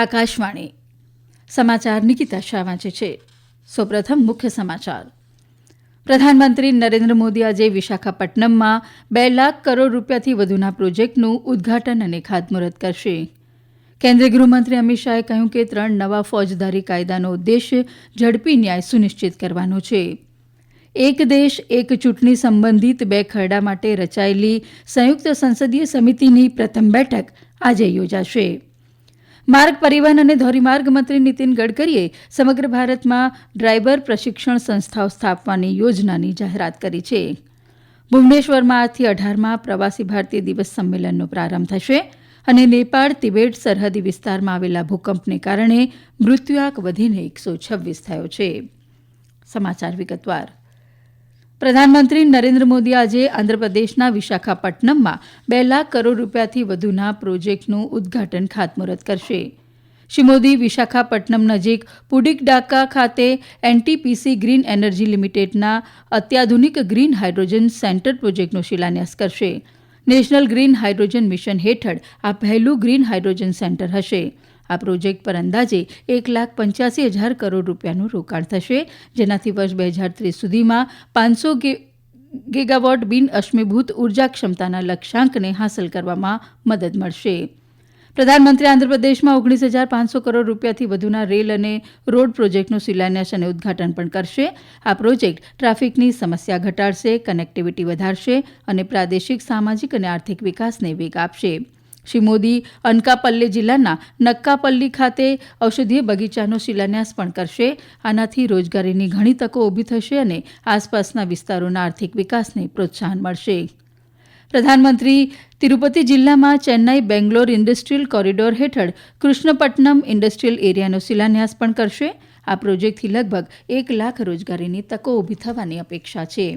આકાશવાણી. સમાચાર નિકિતા શાહ વાંચે છે. સૌપ્રથમ મુખ્ય સમાચાર. પ્રધાનમંત્રી નરેન્દ્ર મોદી આજે વિશાખાપટ્ટનમમાં બે લાખ કરોડ રૂપિયાથી વધુના પ્રોજેક્ટનું ઉદઘાટન અને ખાતમુહૂર્ત કરશે. કેન્દ્રીય ગૃહમંત્રી અમિત શાહે કહ્યું કે ત્રણ નવા ફોજદારી કાયદાનો ઉદ્દેશ ઝડપી ન્યાય સુનિશ્ચિત કરવાનો છે. એક દેશ, એક ચૂંટણી સંબંધિત બે ખરડા માટે રચાયેલી સંયુક્ત સંસદીય સમિતિની પ્રથમ બેઠક આજે યોજાશે. માર્ગ પરિવહન અને ધોરીમાર્ગ મંત્રી નીતિન ગડકરીએ સમગ્ર ભારતમાં ડ્રાઈવર પ્રશિક્ષણ સંસ્થાઓ સ્થાપવાની યોજનાની જાહેરાત કરી છે. ભુવનેશ્વરમાં આજથી અઢારમાં પ્રવાસી ભારતીય દિવસ સંમેલનનો પ્રારંભ થશે અને નેપાળ, તિબેટ સરહદી વિસ્તારમાં આવેલા ભૂકંપને કારણે મૃત્યુઆંક વધીને એકસો છવ્વીસ થયો છે. સમાચાર વિગતવાર. પ્રધાનમંત્રી નરેન્દ્ર મોદી આજે આંધ્રપ્રદેશના વિશાખાપટ્ટનમમાં બે લાખ કરોડ રૂપિયાથી વધુના પ્રોજેક્ટનું ઉદઘાટન ખાતમુહૂર્ત કરશે. શ્રી મોદી વિશાખાપટ્ટનમ નજીક પુડિકડાકા ખાતે એનટીપીસી ગ્રીન એનર્જી લિમિટેડના અત્યાધુનિક ગ્રીન હાઇડ્રોજન સેન્ટર પ્રોજેક્ટનો શિલાન્યાસ કરશે. નેશનલ ગ્રીન હાઇડ્રોજન મિશન હેઠળ આ પહેલું ગ્રીન હાઇડ્રોજન સેન્ટર હશે. આ પ્રોજેક્ટ પર અંદાજે એક લાખ પંચ્યાસી હજાર કરોડ રૂપિયાનું રોકાણ થશે. જેનાથી વર્ષ બે હજાર ત્રીસ સુધીમાં પાંચસો ગીગાવોટ બિન અશ્મીભૂત ઊર્જા ક્ષમતાના લક્ષ્યાંકને હાંસલ કરવામાં મદદ મળશે. પ્રધાનમંત્રી આંધ્રપ્રદેશમાં ઓગણીસ હજાર પાંચસો કરોડ રૂપિયાથી વધુના રેલ અને રોડ પ્રોજેક્ટનું શિલાન્યાસ અને ઉદઘાટન પણ કરશે. આ પ્રોજેક્ટ ટ્રાફિકની સમસ્યા ઘટાડશે, કનેક્ટિવિટી વધારશે અને પ્રાદેશિક, સામાજિક અને આર્થિક વિકાસને વેગ આપશે. શ્રી મોદી અનકાપલ્લી જિલ્લાના નક્કાપલ્લી ખાતે ઔષધીય બગીચાનો શિલાન્યાસ પણ કરશે. આનાથી રોજગારીની ઘણી તકો ઊભી થશે અને આસપાસના વિસ્તારોના આર્થિક વિકાસને પ્રોત્સાહન મળશે. પ્રધાનમંત્રી તિરુપતિ જિલ્લામાં ચેન્નાઈ બેંગ્લોર ઇન્ડસ્ટ્રીયલ કોરિડોર હેઠળ કૃષ્ણપટ્ટનમ ઇન્ડસ્ટ્રીયલ એરિયાનો શિલાન્યાસ પણ કરશે. આ પ્રોજેક્ટથી લગભગ એક લાખ રોજગારીની તકો ઊભી થવાની અપેક્ષા છે.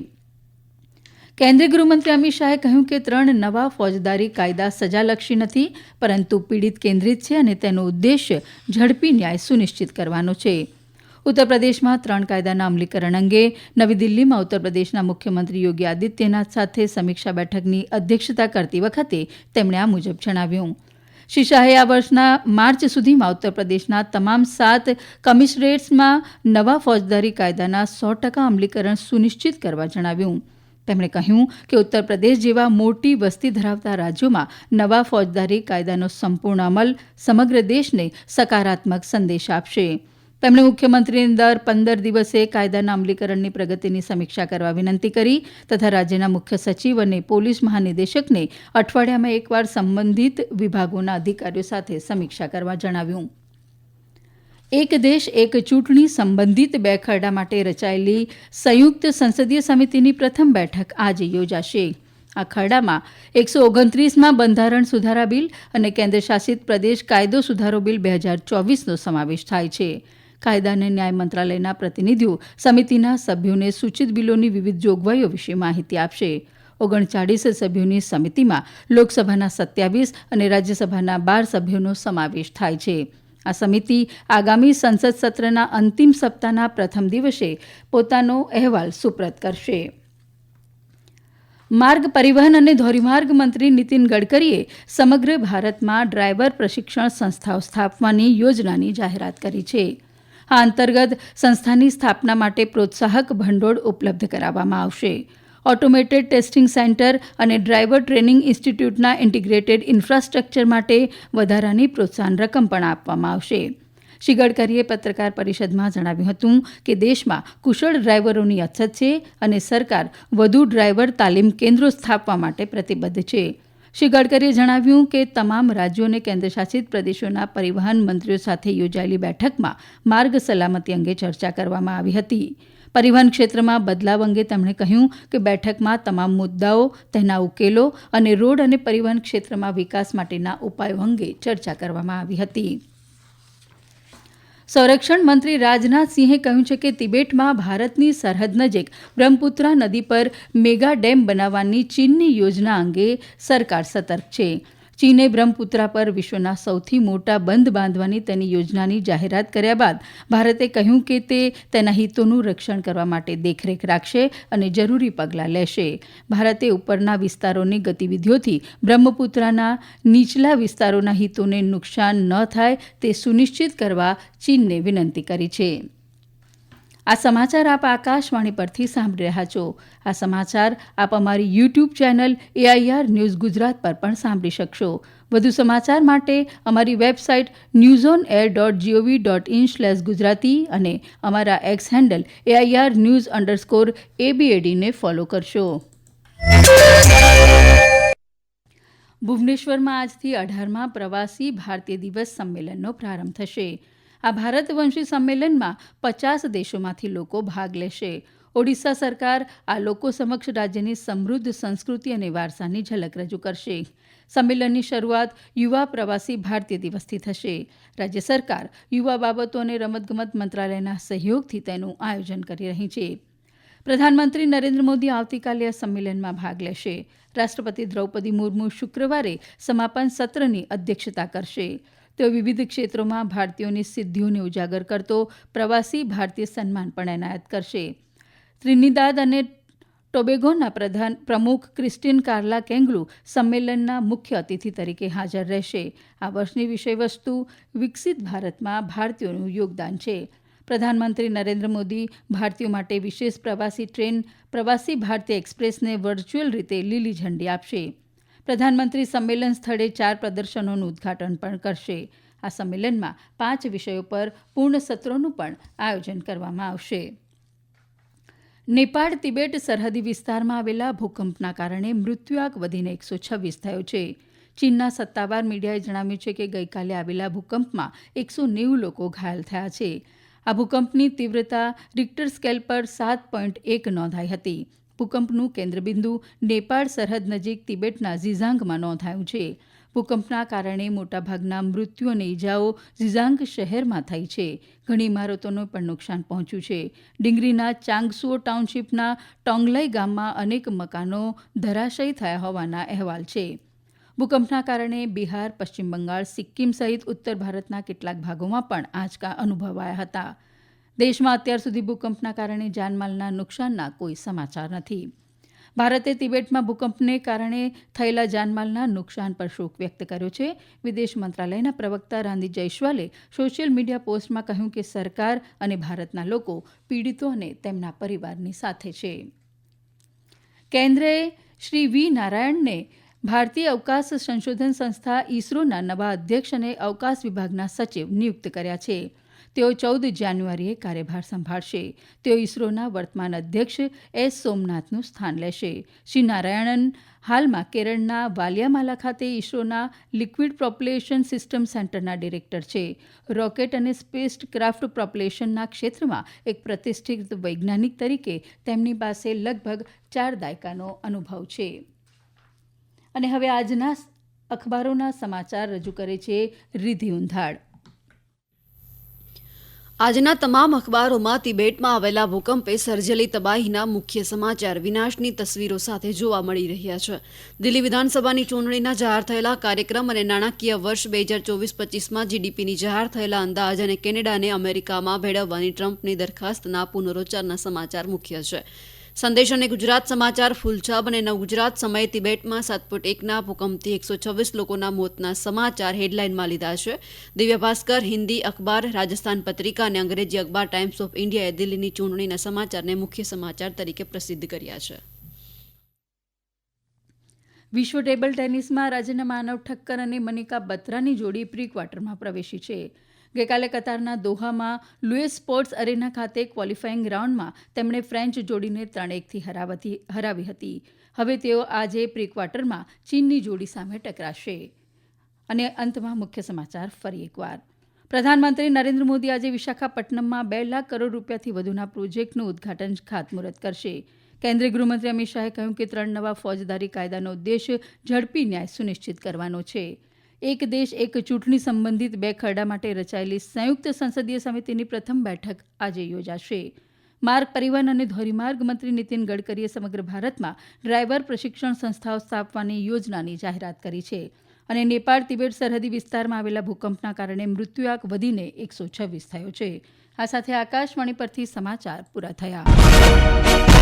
કેન્દ્રીય ગૃહમંત્રી અમિત શાહે કહ્યું કે ત્રણ નવા ફોજદારી કાયદા સજાલક્ષી નથી, પરંતુ પીડિત કેન્દ્રિત છે અને તેનો ઉદ્દેશ્ય ઝડપી ન્યાય સુનિશ્ચિત કરવાનો છે. ઉત્તર પ્રદેશમાં ત્રણ કાયદાના અમલીકરણ અંગે નવી દિલ્હીમાં ઉત્તર પ્રદેશના મુખ્યમંત્રી યોગી આદિત્યનાથ સાથે સમીક્ષા બેઠકની અધ્યક્ષતા કરતી વખતે તેમણે આ મુજબ જણાવ્યું. શ્રી શાહે આ વર્ષના માર્ચ સુધીમાં ઉત્તર પ્રદેશના તમામ સાત કમિશનરેટ્સમાં નવા ફોજદારી કાયદાના સો ટકા અમલીકરણ સુનિશ્ચિત કરવા જણાવ્યું. તેમણે કહ્યું કે ઉત્તર પ્રદેશ જેવા મોટી વસ્તી ધરાવતા રાજ્યોમાં નવા ફોજદારી કાયદાનો સંપૂર્ણ અમલ સમગ્ર દેશને સકારાત્મક સંદેશ આપશે. તેમણે મુખ્યમંત્રીને દર પંદર દિવસે કાયદાના અમલીકરણની પ્રગતિની સમીક્ષા કરવા વિનંતી કરી તથા રાજ્યના મુખ્ય સચિવ અને પોલીસ મહાનિદેશકને અઠવાડિયામાં એકવાર સંબંધિત વિભાગોના અધિકારીઓ સાથે સમીક્ષા કરવા જણાવ્યું. એક દેશ, એક ચૂંટણી સંબંધિત બે ખરડા માટે રચાયેલી સંયુક્ત સંસદીય સમિતિની પ્રથમ બેઠક આજે યોજાશે. આ ખરડામાં એકસો ઓગણત્રીસમાં બંધારણ સુધારા બિલ અને કેન્દ્રશાસિત પ્રદેશ કાયદો સુધારો બિલ બે હજાર ચોવીસનો સમાવેશ થાય છે. કાયદા અને ન્યાય મંત્રાલયના પ્રતિનિધિઓ સમિતિના સભ્યોને સૂચિત બિલોની વિવિધ જોગવાઈઓ વિશે માહિતી આપશે. ઓગણચાળીસ સભ્યોની સમિતિમાં લોકસભાના સત્યાવીસ અને રાજ્યસભાના બાર સભ્યોનો સમાવેશ થાય છે. આ સમિતિ આગામી સંસદ સત્રના અંતિમ સપ્તાહના પ્રથમ દિવસે પોતાનો અહેવાલ સુપ્રત કરશે. માર્ગ પરિવહન અને ધોરીમાર્ગ મંત્રી નીતિન ગડકરીએ સમગ્ર ભારતમાં ડ્રાઈવર પ્રશિક્ષણ સંસ્થાઓ સ્થાપવાની યોજનાની જાહેરાત કરી છે. આ અંતર્ગત સંસ્થાની સ્થાપના માટે પ્રોત્સાહક ભંડોળ ઉપલબ્ધ કરાવવામાં આવશે. ઓટોમેટેડ ટેસ્ટિંગ સેન્ટર અને ડ્રાઈવર ટ્રેનિંગ ઇન્સ્ટિટ્યૂટના ઇન્ટિગ્રેટેડ ઇન્ફ્રાસ્ટ્રક્ચર માટે વધારાની પ્રોત્સાહન રકમ પણ આપવામાં આવશે. શ્રી ગડકરીએ પત્રકાર પરિષદમાં જણાવ્યું હતું કે દેશમાં કુશળ ડ્રાઈવરોની અછત છે અને સરકાર વધુ ડ્રાઈવર તાલીમ કેન્દ્રો સ્થાપવા માટે પ્રતિબદ્ધ છે. શ્રી ગડકરીએ જણાવ્યું કે તમામ રાજ્યો અને કેન્દ્રશાસિત પ્રદેશોના પરિવહન મંત્રીઓ સાથે યોજાયેલી બેઠકમાં માર્ગ સલામતી અંગે ચર્ચા કરવામાં આવી હતી. પરિવહન ક્ષેત્રમાં બદલાવ અંગે તેમણે કહ્યું કે બેઠકમાં તમામ મુદ્દાઓ, તેના ઉકેલો અને રોડ અને પરિવહન ક્ષેત્રમાં વિકાસ માટેના ઉપાયો અંગે ચર્ચા કરવામાં આવી હતી. સંરક્ષણ મંત્રી રાજનાથસિંહે કહ્યું છે કે તિબેટમાં ભારતની સરહદ નજીક બ્રહ્મપુત્રા નદી પર મેગા ડેમ બનાવવાની ચીનની યોજના અંગે સરકાર સતર્ક છે. ચીને બ્રહ્મપુત્રા પર વિશ્વના સૌથી મોટા બંધ બાંધવાની તેની યોજનાની જાહેરાત કર્યા બાદ ભારતે કહ્યું કે તે તેના હિતોનું રક્ષણ કરવા માટે દેખરેખ રાખશે અને જરૂરી પગલાં લેશે. ભારતે ઉપરના વિસ્તારોની ગતિવિધિઓથી બ્રહ્મપુત્રાના નીચલા વિસ્તારોના હિતોને નુકસાન ન થાય તે સુનિશ્ચિત કરવા ચીનને વિનંતી કરી છે. આ સમાચાર આપ આકાશવાણી પરથી સાંભળી રહ્યા છો. આ સમાચાર આપ અમારી YouTube channel AIR news Gujarat પર પણ સાંભળી શકશો. વધુ સમાચાર માટે અમારી website news on air dot GOV dot in slash Gujarati અને અમારા X handle AIR news underscore એબીએડીને follow કરશો. ભુવનેશ્વરમાં આજથી અઢારમાં પ્રવાસી ભારતીય દિવસ સંમેલનનો પ્રારંભ થશે. આ ભારતવંશી સંમેલનમાં પચાસ દેશોમાંથી લોકો ભાગ લેશે. ઓડિશા સરકાર આ લોકો સમક્ષ રાજ્યની સમૃદ્ધ સંસ્કૃતિ અને વારસાની ઝલક રજૂ કરશે. સંમેલનની શરૂઆત યુવા પ્રવાસી ભારતીય દિવસથી થશે. રાજ્ય સરકાર યુવા બાબતો અને રમતગમત મંત્રાલયના સહયોગથી તેનું આયોજન કરી રહી છે. પ્રધાનમંત્રી નરેન્દ્ર મોદી આવતીકાલે આ સંમેલનમાં ભાગ લેશે. રાષ્ટ્રપતિ દ્રૌપદી મુર્મુ શુક્રવારે સમાપન સત્રની અધ્યક્ષતા કરશે. તેઓ વિવિધ ક્ષેત્રોમાં ભારતીયોની સિદ્ધિઓને ઉજાગર કરતો પ્રવાસી ભારતીય સન્માન પણ એનાયત કરશે. ત્રિનિદાદ અને ટોબેગોના પ્રધાન પ્રમુખ ક્રિસ્ટીન કાર્લા કેંગલુ સંમેલનના મુખ્ય અતિથિ તરીકે હાજર રહેશે. આ વર્ષની વિષયવસ્તુ વિકસિત ભારતમાં ભારતીયોનું યોગદાન છે. પ્રધાનમંત્રી નરેન્દ્ર મોદી ભારતીયો માટે વિશેષ પ્રવાસી ટ્રેન, પ્રવાસી ભારતીય એક્સપ્રેસને વર્ચ્યુઅલ રીતે લીલી ઝંડી આપશે. પ્રધાનમંત્રી સંમેલન સ્થળે ચાર પ્રદર્શનોનું ઉદઘાટન પણ કરશે. આ સંમેલનમાં પાંચ વિષયો પર પૂર્ણ સત્રોનું પણ આયોજન કરવામાં આવશે. નેપાળ, તિબેટ સરહદી વિસ્તારમાં આવેલા ભૂકંપના કારણે મૃત્યુઆંક વધીને એકસો છવ્વીસ થયો છે. ચીનના સત્તાવાર મીડિયાએ જણાવ્યું છે કે ગઈકાલે આવેલા ભૂકંપમાં એકસો નેવું લોકો ઘાયલ થયા છે. આ ભૂકંપની તીવ્રતા રિક્ટર સ્કેલ પર સાત પોઈન્ટ એક નોંધાઈ હતી. ભૂકંપનું કેન્દ્રબિંદુ નેપાળ સરહદ નજીક તિબેટના ઝીઝાંગમાં નોંધાયું છે. ભૂકંપના કારણે મોટાભાગના મૃત્યુ અને ઇજાઓ ઝીઝાંગ શહેરમાં થઈ છે. ઘણી ઇમારતોને પણ નુકસાન પહોંચ્યું છે. ડિંગરીના ચાંગસુઓ ટાઉનશીપના ટોંગલાઈ ગામમાં અનેક મકાનો ધરાશયી થયા હોવાના અહેવાલ છે. ભૂકંપના કારણે બિહાર, પશ્ચિમ બંગાળ, સિક્કિમ સહિત ઉત્તર ભારતના કેટલાક ભાગોમાં પણ આંચકા અનુભવાયા હતા. દેશમાં અત્યાર સુધી ભૂકંપના કારણે જાનમાલના નુકસાનના કોઈ સમાચાર નથી. ભારતે તિબેટમાં ભૂકંપને કારણે થયેલા જાનમાલના નુકસાન પર શોક વ્યક્ત કર્યો છે. વિદેશ મંત્રાલયના પ્રવક્તા રાંધી જયસ્વાલે સોશિયલ મીડિયા પોસ્ટમાં કહ્યું કે સરકાર અને ભારતના લોકો પીડિતો અને તેમના પરિવારની સાથે છે. કેન્દ્રએ શ્રી વી નારાયણને ભારતીય અવકાશ સંશોધન સંસ્થા ઇસરોના નવા અધ્યક્ષ અને અવકાશ વિભાગના સચિવ નિયુક્ત કર્યા છે. તેઓ ચૌદ જાન્યુઆરીએ કાર્યભાર સંભાળશે. તેઓ ઇસરોના વર્તમાન અધ્યક્ષ એસ સોમનાથનું સ્થાન લેશે. શ્રી નારાયણન હાલમાં કેરળના વાલિયામાલા ખાતે ઇસરોના લિક્વિડ પ્રોપલેશન સિસ્ટમ સેન્ટરના ડિરેક્ટર છે. રોકેટ અને સ્પેસ ક્રાફ્ટ પ્રોપલેશનના ક્ષેત્રમાં એક પ્રતિષ્ઠિત વૈજ્ઞાનિક તરીકે તેમની પાસે લગભગ ચાર દાયકાનો અનુભવ છે. અને હવે આજના અખબારોના સમાચાર રજૂ કરે છે રિધિ ઉંધાડ આજના તમામ અખબારોમાં તિબેટમાં આવેલા ભૂકંપે સર્જેલી તબાહીના મુખ્ય સમાચાર વિનાશની તસવીરો સાથે જોવા મળી રહ્યા છે. દિલ્હી વિધાનસભાની ચૂંટણીના જાહેર થયેલા કાર્યક્રમ અને નાણાકીય વર્ષ બે હજાર ચોવીસ પચીસમાં જીડીપીની જાહેર થયેલા અંદાજ અને કેનેડાને અમેરિકામાં ભેળવવાની ટ્રમ્પની દરખાસ્તના પુનરોચ્ચારના સમાચાર મુખ્ય છે. સંદેશ અને ગુજરાત સમાચાર ફૂલછાબ અને નવગુજરાત સમયે તિબેટમાં સાત ફૂટ એકના ભૂકંપથી એકસો છવ્વીસ લોકોના મોતના સમાચાર હેડલાઇનમાં લીધા છે. દિવ્ય ભાસ્કર, હિન્દી અખબાર, રાજસ્થાન પત્રિકા અને અંગ્રેજી અખબાર ટાઈમ્સ ઓફ ઇન્ડિયાએ દિલ્હીની ચૂંટણીના સમાચારને મુખ્ય સમાચાર તરીકે પ્રસિદ્ધ કર્યા છે. વિશ્વ ટેબલ ટેનિસમાં રાજ્યના માનવ ઠક્કર અને મનિકા બત્રાની જોડી પ્રી ક્વાર્ટરમાં પ્રવેશી છે. ગઈકાલે કતારના દોહામાં લુઇસ સ્પોર્ટ્સ અરેના ખાતે ક્વોલિફાઈંગ રાઉન્ડમાં તેમણે ફ્રેન્ચ જોડીને ત્રણ એકથી હરાવી હતી. હવે તેઓ આજે પ્રી ક્વાર્ટરમાં ચીનની જોડી સામે ટકરાશે. અને અંતમાં મુખ્ય સમાચાર ફરી એકવાર. પ્રધાનમંત્રી નરેન્દ્ર મોદી આજે વિશાખાપટ્ટનમમાં બે લાખ કરોડ રૂપિયાથી વધુના પ્રોજેક્ટનું ઉદઘાટન ખાતમુહૂર્ત કરશે. કેન્દ્રીય ગૃહમંત્રી અમિત શાહે કહ્યું કે ત્રણ નવા ફોજદારી કાયદાનો ઉદ્દેશ ઝડપી ન્યાય સુનિશ્ચિત કરવાનો છે. એક દેશ, એક ચૂંટણી સંબંધિત બે ખરડા માટે રચાયેલી સંયુક્ત સંસદીય સમિતિની પ્રથમ બેઠક આજે યોજાશે. માર્ગ પરિવહન અને ધોરીમાર્ગ મંત્રી નીતિન ગડકરીએ સમગ્ર ભારતમાં ડ્રાઈવર પ્રશિક્ષણ સંસ્થાઓ સ્થાપવાની યોજનાની જાહેરાત કરી છે અને નેપાળ, તિબેટ સરહદી વિસ્તારમાં આવેલા ભૂકંપના કારણે મૃત્યુઆંક વધીને એકસો છવ્વીસ થયો છે. આ સાથે આકાશવાણી પરથી સમાચાર પૂરા થયા.